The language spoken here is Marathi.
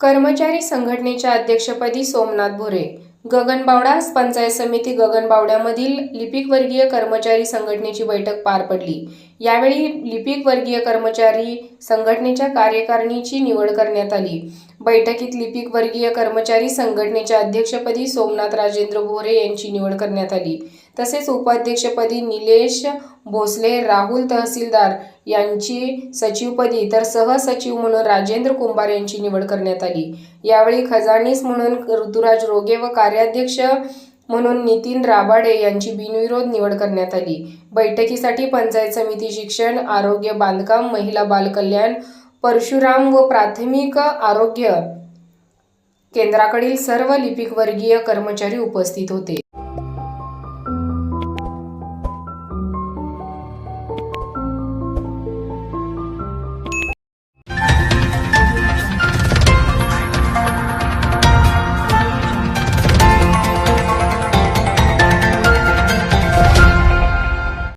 कर्मचारी संघटनेच्या अध्यक्षपदी सोमनाथ भोरे. गगनबावडा पंचायत समिती गगनबावड्यामधील लिपिकवर्गीय कर्मचारी संघटनेची बैठक पार पडली. यावेळी लिपिकवर्गीय कर्मचारी संघटनेच्या कार्यकारिणीची निवड करण्यात आली. बैठकीत लिपिकवर्गीय कर्मचारी संघटनेच्या अध्यक्षपदी सोमनाथ राजेंद्र भोरे यांची निवड करण्यात आली. तसेच उपाध्यक्षपदी निलेश भोसले राहुल तहसीलदार यांची सचिवपदी तर सहसचिव म्हणून राजेंद्र कुंभार यांची निवड करण्यात आली. यावेळी खजानीस म्हणून ऋतुराज रोगे व कार्याध्यक्ष म्हणून नितीन राबाडे यांची बिनविरोध निवड करण्यात आली. बैठकीसाठी पंचायत समिती शिक्षण आरोग्य बांधकाम महिला बालकल्याण परशुराम व प्राथमिक आरोग्य केंद्राकडील सर्व लिपिकवर्गीय कर्मचारी उपस्थित होते.